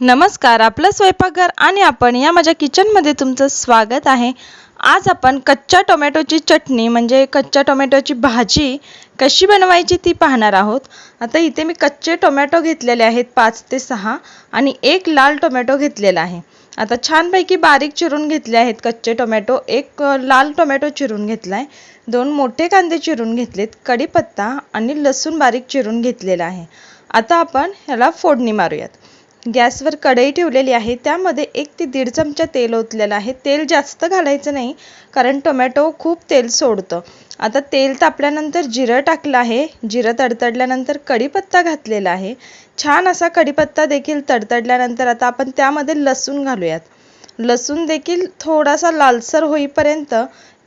नमस्कार आपलं स्वयंपाकघर आणि आपण या माझ्या किचनमध्ये तुमचं स्वागत आहे. आज आपण कच्च्या टोमॅटोची चटणी म्हणजे कच्च्या टोमॅटोची भाजी कशी बनवायची ती पाहणार आहोत. आता इथे मी कच्चे टोमॅटो घेतलेले आहेत पाच ते सहा आणि एक लाल टोमॅटो घेतलेला आहे. आता छानपैकी बारीक चिरून घेतले आहेत कच्चे टोमॅटो. एक लाल टोमॅटो चिरून घेतला आहे दोन मोठे कांदे चिरून घेतलेत कढीपत्ता आणि लसूण बारीक चिरून घेतलेला आहे. आता आपण ह्याला फोडणी मारूयात. गॅसवर कढई ठेवलेली आहे. त्यामध्ये एक ते दीड चमचा तेल ओतलेलं आहे. तेल जास्त घालायचं नाही कारण टोमॅटो खूप तेल सोडतं. आता तेल तापल्यानंतर जिरं टाकलं आहे. जिरं तडतडल्यानंतर कढीपत्ता घातलेला आहे. छान असा कढीपत्ता देखील तडतडल्यानंतर आता आपण त्यामध्ये लसूण घालूयात. लसूण देखील थोडासा लालसर होईपर्यंत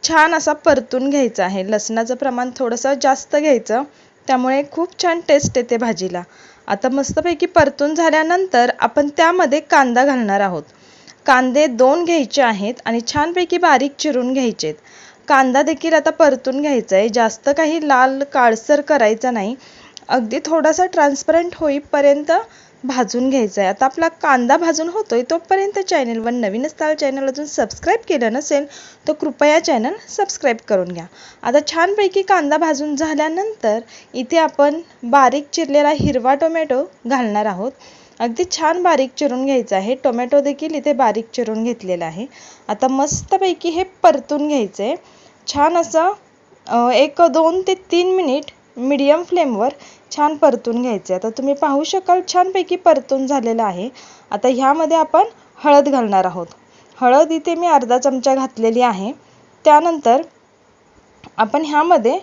छान असा परतून घ्यायचा आहे. लसणाचं प्रमाण थोडंसं जास्त घ्यायचं. त्यामुळे खूप छान टेस्ट येते भाजीला. आता मस्तपैकी परतून झाल्यानंतर आपण त्यामध्ये कांदा घालणार आहोत. कांदे दोन घ्यायचे आहेत आणि छानपैकी बारीक चिरून घ्यायचेत. कांदा देखील आता परतून घ्यायचा आहे जास्त काही लाल काळसर करायचा नाही. अगदी थोडासा ट्रान्सपरंट होईपर्यंत भाजून घ्यायचा आहे आता आपला कांदा भाजून होतोय तोपर्यंत चॅनलवर नवीन असताल चॅनल अजून सबस्क्राईब केलं नसेल तर कृपया चॅनल सबस्क्राईब करून घ्या. आता छानपैकी कांदा भाजून झाल्यानंतर इथे आपण बारीक चिरलेला हिरवा टोमॅटो घालणार आहोत. अगदी छान बारीक चिरून घ्यायचं आहे. टोमॅटो देखील इथे बारीक चिरून घेतलेला आहे. आता मस्तपैकी हे परतून घ्यायचं आहे छान असं एक दोन ते तीन मिनिट मीडियम फ्लेमवर छान परतून घ्यायचे. आता तुम्ही पाहू शकाल छानपैकी परतून झालेलं आहे. आता ह्यामध्ये आपण हळद घालणार आहोत. हळद इथे मी अर्धा चमचा घातलेली आहे. त्यानंतर आपण ह्यामध्ये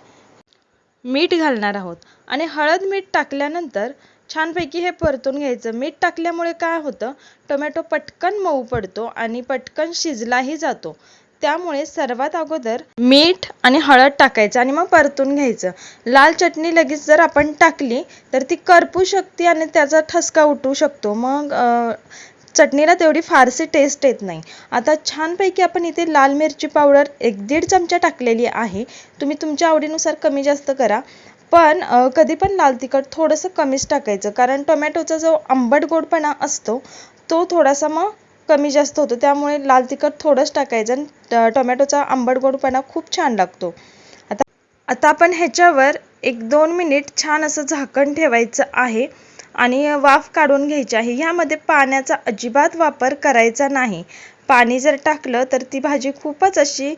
मीठ घालणार आहोत. आणि हळद मीठ टाकल्यानंतर छानपैकी हे परतून घ्यायचं. मीठ टाकल्यामुळे काय होतं? टोमॅटो पटकन मऊ पडतो आणि पटकन शिजलाही जातो. त्यामुळे सर्वात अगोदर मीठ आणि हळद टाकायचं आणि मग परतून घ्यायचं. लाल चटणी लगेच जर आपण टाकली तर ती करपू शकते आणि त्याचा ठसका उठू शकतो. मग चटणीला तेवढी फारशी टेस्ट येत नाही. आता छानपैकी आपण इथे लाल मिरची पावडर एक दीड चमचा टाकलेली आहे. तुम्ही तुमच्या आवडीनुसार कमी जास्त करा. पण कधी पण लाल तिखट थोडंसं कमीच टाकायचं. कारण टोमॅटोचा जो आंबट गोडपणा असतो तो थोडासा मग कमी जास्त होतो. त्यामुळे लाल तिखट थोडंच टाकायचं आणि टोमॅटोचा आंबट गोडपणा खूप छान लागतो. आता आता आपण ह्याच्यावर एक दोन मिनिट छान असं झाकण ठेवायचं आहे आणि वाफ काढून घ्यायची आहे. ह्यामध्ये पाण्याचा अजिबात वापर करायचा नाही. पाणी जर टाकलं तर ती भाजी खूपच अशी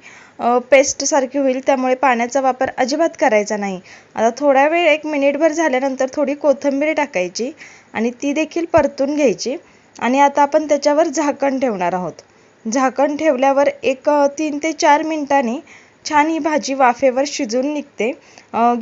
पेस्ट सारखी होईल. त्यामुळे पाण्याचा वापर अजिबात करायचा नाही. आता थोडा वेळ एक मिनिटभर झाल्यानंतर थोडी कोथिंबीर टाकायची आणि ती देखील परतून घ्यायची. आणि आता आपण त्याच्यावर झाकण ठेवणार आहोत. झाकण ठेवल्यावर एक तीन ते चार मिनटांनी छान ही भाजी वाफेवर शिजून निघते.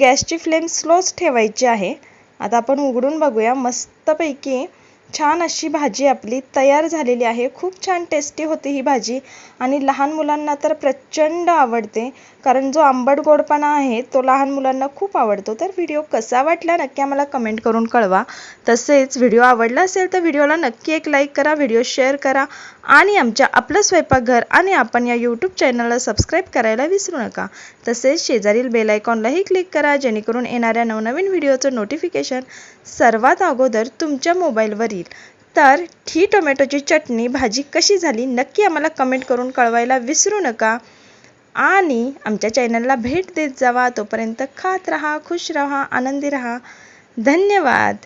गॅसची फ्लेम स्लोच ठेवायची आहे. आता आपण उघडून बघूया मस्तपैकी छान अशी भाजी आपली तयार झालेली आहे. खूप छान टेस्टी होती ही भाजी. आणि लहान मुलांना तर प्रचंड आवडते. कारण जो आंबट गोडपणा आहे तो लहान मुलांना खूप आवडतो. तर व्हिडिओ कसा वाटला नक्की आम्हाला कमेंट करून कळवा. तसेच व्हिडिओ आवडला असेल तर व्हिडिओला नक्की एक लाईक करा व्हिडिओ शेअर करा. आणि आमच्या आपलं स्वयंपाकघर आणि आपण या यूट्यूब चॅनलला सबस्क्राईब करायला विसरू नका. तसेच शेजारील बेलायकॉनलाही क्लिक करा जेणेकरून येणाऱ्या नवनवीन व्हिडिओचं नोटिफिकेशन सर्वात अगोदर तुमच्या मोबाईलवर येईल तर ही टोमॅटोची चटणी भाजी कशी झाली नक्की आम्हाला कमेंट करून कळवायला विसरू नका. आणि आमच्या चॅनलला भेट देत जावा. तोपर्यंत खात रहा खुश रहा आनंदी रहा. धन्यवाद.